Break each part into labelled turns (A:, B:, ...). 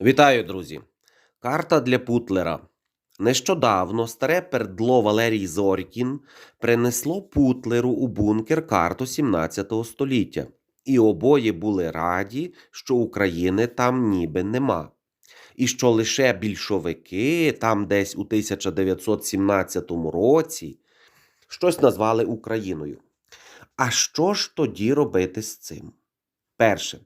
A: Вітаю, друзі! Карта для Путлера. Нещодавно старе пердло Валерій Зорькін принесло Путлеру у бункер карту 17 століття, і обоє були раді, що України там ніби нема. І що лише більшовики там десь у 1917 році щось назвали Україною. А що ж тоді робити з цим? Перше.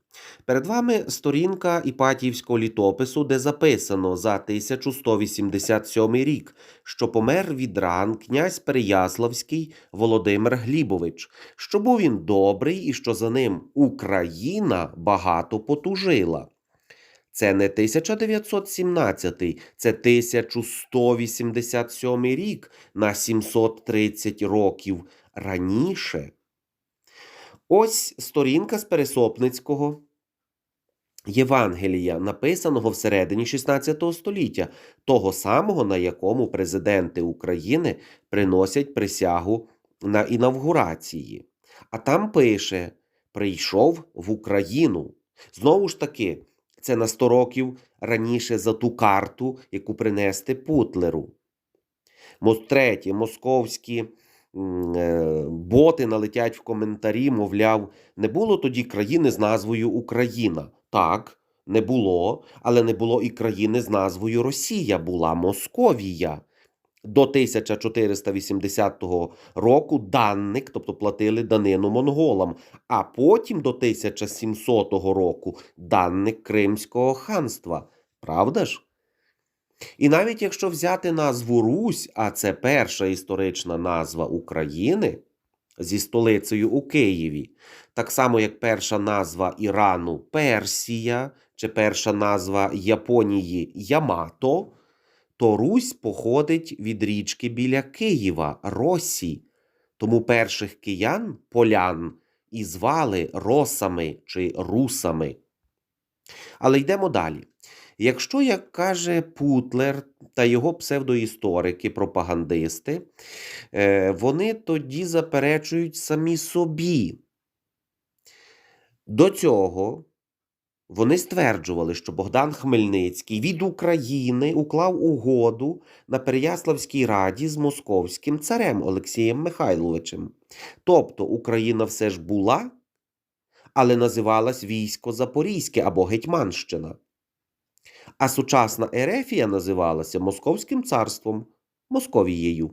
A: Перед вами сторінка Іпатіївського літопису, де записано за 1187 рік, що помер від ран князь Переяславський Володимир Глібович, що був він добрий і що за ним Україна багато потужила. Це не 1917, це 1187 рік на 730 років раніше. Ось сторінка з Пересопницького Євангелія, написаного всередині 16 століття, того самого, на якому президенти України приносять присягу на інавгурації. А там пише: прийшов в Україну. Знову ж таки, це на 100 років раніше за ту карту, яку принести Путлеру. Третє, московські боти налетять в коментарі, мовляв, не було тоді країни з назвою Україна. Так, не було, але не було і країни з назвою Росія, була Московія. До 1480 року данник, тобто платили данину монголам, а потім до 1700 року данник Кримського ханства. Правда ж? І навіть якщо взяти назву Русь, а це перша історична назва України зі столицею у Києві, так само як перша назва Ірану Персія, чи перша назва Японії Ямато, то Русь походить від річки біля Києва Росі. Тому перших киян, полян, і звали росами чи русами. Але йдемо далі. Якщо, як каже Путлер та його псевдоісторики, пропагандисти, е, вони тоді заперечують самі собі. До цього вони стверджували, що Богдан Хмельницький від України уклав угоду на Переяславській раді з московським царем Олексієм Михайловичем. Тобто Україна все ж була, але називалась Військо Запорізьке або Гетьманщина. А сучасна Ерефія називалася Московським царством Московією.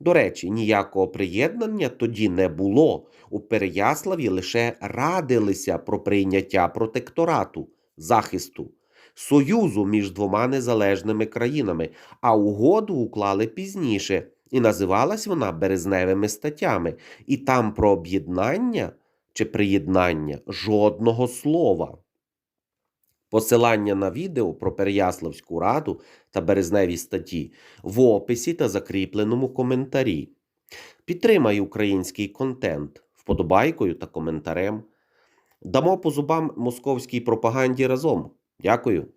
A: До речі, ніякого приєднання тоді не було. У Переяславі лише радилися про прийняття протекторату, захисту, союзу між двома незалежними країнами, а угоду уклали пізніше, і називалась вона березневими статтями. І там про об'єднання чи приєднання жодного слова. Посилання на відео про Переяславську раду та березневі статті в описі та закріпленому коментарі. Підтримай український контент вподобайкою та коментарем. Дамо по зубам московській пропаганді разом. Дякую.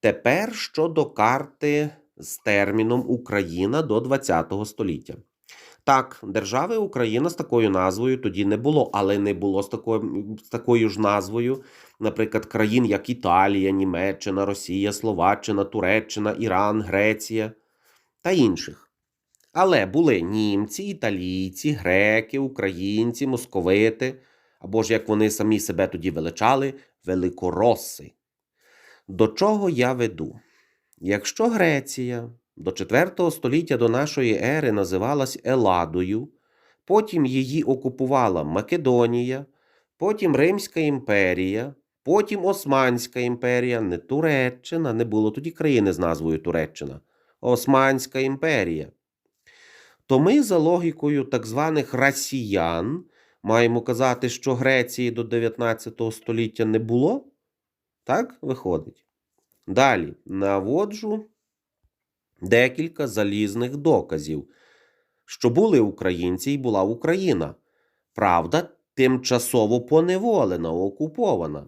A: Тепер щодо карти з терміном Україна до ХХ століття. Так, держави Україна з такою назвою тоді не було, але не було з такою, з такою ж назвою, наприклад, країн, як Італія, Німеччина, Росія, Словаччина, Туреччина, Іран, Греція та інших. Але були німці, італійці, греки, українці, московити, або ж як вони самі себе тоді величали, великороси. До чого я веду? Якщо Греція до IV століття до нашої ери називалась Еладою, потім її окупувала Македонія, потім Римська імперія, потім Османська імперія, не Туреччина, не було тоді країни з назвою Туреччина, Османська імперія. То ми, за логікою так званих росіян, маємо казати, що Греції до 19 століття не було? Так виходить. Далі наводжу декілька залізних доказів, що були українці і була Україна. Правда, тимчасово поневолена, окупована.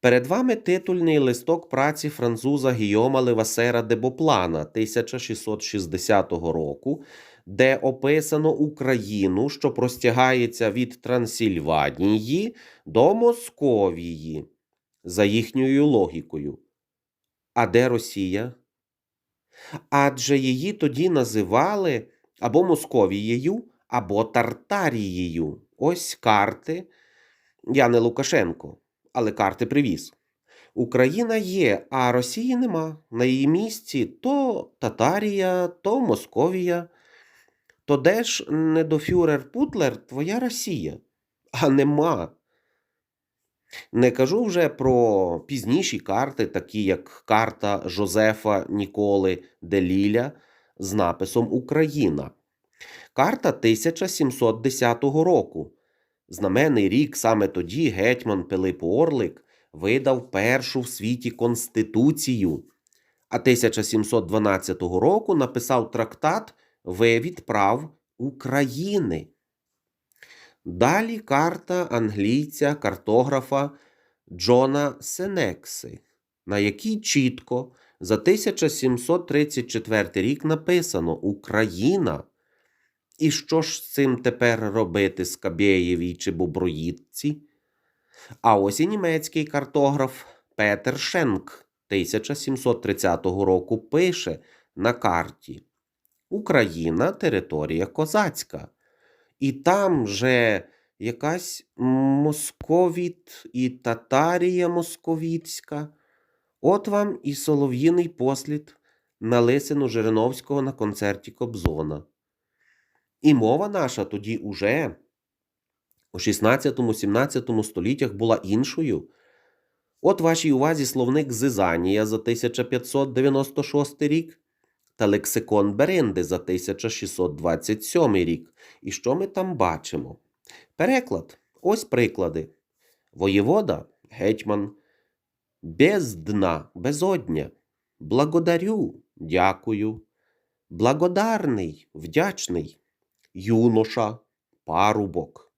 A: Перед вами титульний листок праці француза Гійома Левасера де Боплана 1660 року, де описано Україну, що простягається від Трансильванії до Московії. за їхньою логікою. А де Росія? Адже її тоді називали або Московією, або Тартарією. Ось карти. Я не Лукашенко, але карти привіз. Україна є, а Росії нема. На її місці то Татарія, то Московія. То де ж недофюрер Путлер твоя Росія? А нема. Не кажу вже про пізніші карти, такі як карта Жозефа Ніколи Деліля з написом Україна. Карта 1710 року. Знаменний рік саме тоді гетьман Пилип Орлик видав першу в світі конституцію, а 1712 року написав трактат Вивід прав України. Далі карта англійця картографа Джона Сенекси, на якій чітко за 1734 рік написано Україна. І що ж з цим тепер робити Скабєєвій чи Боброїдці? А ось і німецький картограф Петер Шенк 1730 року пише на карті Україна територія козацька. І там же якась московіт і татарія московіцька. От вам і солов'їний послід на лисину Жириновського на концерті Кобзона. І мова наша тоді уже у 16-17 століттях була іншою. От вашій увазі словник Зизанія за 1596 рік та лексикон Беринди за 1627 рік. І що ми там бачимо? Переклад. Ось приклади. Воєвода гетьман. Бездна, безодня. Благодарю, дякую. Благодарний, вдячний. Юноша, парубок,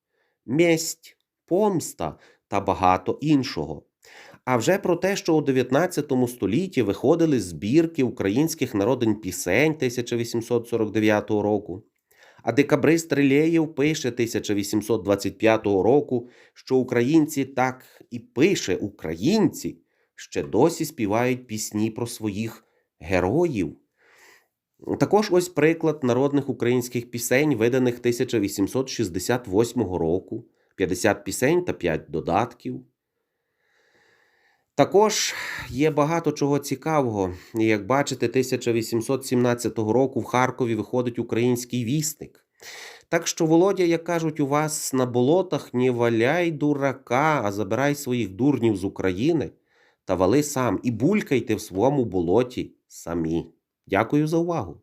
A: месть, помста та багато іншого. А вже про те, що у 19 столітті виходили збірки українських народень пісень 1849 року. А декабрист Рилєєв пише 1825 року, що українці так і пише українці ще досі співають пісні про своїх героїв. Також ось приклад народних українських пісень, виданих 1868 року, 50 пісень та 5 додатків. Також є багато чого цікавого. Як бачите, 1817 року в Харкові виходить український вісник. Так що, Володя, як кажуть, у вас на болотах не валяй дурака, а забирай своїх дурнів з України та вали сам і булькайте в своєму болоті самі. Дякую за увагу.